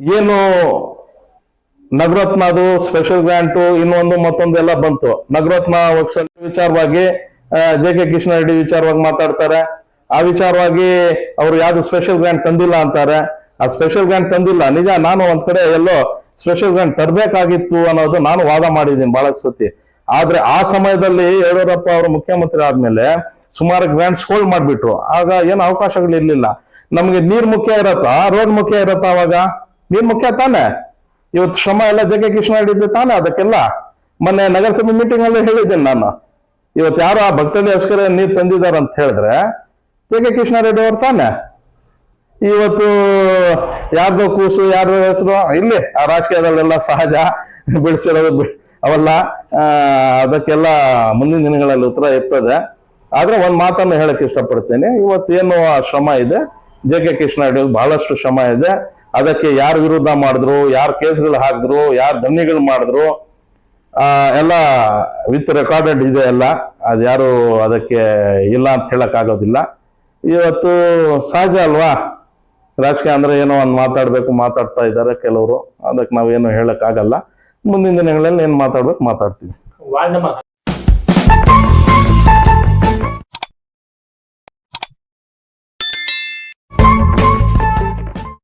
ಏನು ನಗರತ್ನದು special grant ಇನ್ನೊಂದು ಮತ್ತೊಂದು ಎಲ್ಲ ಬಂತು. ನಗರತ್ನ ವಿಚಾರವಾಗಿ ಜೆ ಕೆ ಕೃಷ್ಣ ರೆಡ್ಡಿ ವಿಚಾರವಾಗಿ ಮಾತಾಡ್ತಾರೆ. ಆ ವಿಚಾರವಾಗಿ ಅವ್ರು ಯಾವ್ದು ಸ್ಪೆಷಲ್ ಗ್ರಾಂಟ್ ತಂದಿಲ್ಲ ಅಂತಾರೆ. ಆ ಸ್ಪೆಷಲ್ ಗ್ರಾಂಟ್ ತಂದಿಲ್ಲ. ನಿಜ, ನಾನು ಒಂದ್ ಕಡೆ ಎಲ್ಲೋ ಸ್ಪೆಷಲ್ ಗ್ರಾಂಟ್ ತರಬೇಕಾಗಿತ್ತು ಅನ್ನೋದು ನಾನು ವಾದ ಮಾಡಿದ್ದೀನಿ ಬಹಳ ಸತಿ. ಆದ್ರೆ ಆ ಸಮಯದಲ್ಲಿ ಯಡಿಯೂರಪ್ಪ ಅವರು ಮುಖ್ಯಮಂತ್ರಿ ಆದ್ಮೇಲೆ ಸುಮಾರು ಗ್ರಾಂಟ್ಸ್ ಹೋಲ್ಡ್ ಮಾಡ್ಬಿಟ್ರು. ಆಗ ಏನು ಅವಕಾಶಗಳು ಇರಲಿಲ್ಲ. ನಮ್ಗೆ ನೀರ್ ಮುಖ್ಯ ಇರತ್ತಾ? ರೋಡ್ ಮುಖ್ಯ ಇರತ್ತಾ ಅವಾಗ? ನೀರ್ ಮುಖ್ಯ ತಾನೆ. ಇವತ್ತು ಶ್ರಮ ಎಲ್ಲ ಜಗ್ಗೆ ಕೃಷ್ಣ ಹಿಡಿದು ತಾನೆ ಅದಕ್ಕೆಲ್ಲ. ಮೊನ್ನೆ ನಗರಸಭೆ ಮೀಟಿಂಗ್ ಅಲ್ಲಿ ಹೇಳಿದ್ದೇನೆ ನಾನು. ಇವತ್ತು ಯಾರು ಆ ಭಕ್ತರಿಗೋಸ್ಕರ ನೀರ್ ತಂದಿದ್ದಾರೆ ಅಂತ ಹೇಳಿದ್ರೆ, ಜಗ್ಗೆ ಕೃಷ್ಣ ರೆಡ್ಡಿ ಅವ್ರು ತಾನೆ. ಇವತ್ತು ಯಾರ್ದೋ ಕೂಸು, ಯಾರ್ದೋ ಹೆಸರು, ಇಲ್ಲಿ ಆ ರಾಜಕೀಯದಲ್ಲೆಲ್ಲ ಸಹಜ ಬೆಳೆಸಿರೋದು ಬಿ- ಅವೆಲ್ಲ. ಅದಕ್ಕೆಲ್ಲ ಮುಂದಿನ ದಿನಗಳಲ್ಲಿ ಉತ್ತರ ಇರ್ತದೆ. ಆದ್ರೆ ಒಂದು ಮಾತನ್ನು ಹೇಳಕ್ ಇಷ್ಟಪಡ್ತೇನೆ. ಇವತ್ತೇನು ಆ ಶ್ರಮ ಇದೆ? ಜೆ ಕೆ ಕೃಷ್ಣ ಬಹಳಷ್ಟು ಶ್ರಮ ಇದೆ. ಅದಕ್ಕೆ ಯಾರ ವಿರುದ್ಧ ಮಾಡಿದ್ರು, ಯಾರು ಕೇಸ್ಗಳು ಹಾಕಿದ್ರು, ಯಾರು ದಂಗೆಗಳು ಮಾಡಿದ್ರು ಎಲ್ಲ ವಿತ್ ರೆಕಾರ್ಡೆಡ್ ಇದೆ ಎಲ್ಲ. ಅದ್ಯಾರು ಅದಕ್ಕೆ ಇಲ್ಲ ಅಂತ ಹೇಳೋಕ್ಕಾಗೋದಿಲ್ಲ ಇವತ್ತು ಸಹಜ ಅಲ್ವಾ? ರಾಜಕೀಯ ಅಂದರೆ ಏನೋ ಒಂದು ಮಾತಾಡಬೇಕು, ಮಾತಾಡ್ತಾ ಇದ್ದಾರೆ ಕೆಲವರು. ಅದಕ್ಕೆ ನಾವೇನು ಹೇಳಕ್ ಆಗಲ್ಲ. ಮುಂದಿನ ದಿನಗಳಲ್ಲಿ ಏನು ಮಾತಾಡ್ಬೇಕು, ಮಾತಾಡ್ತೀವಿ.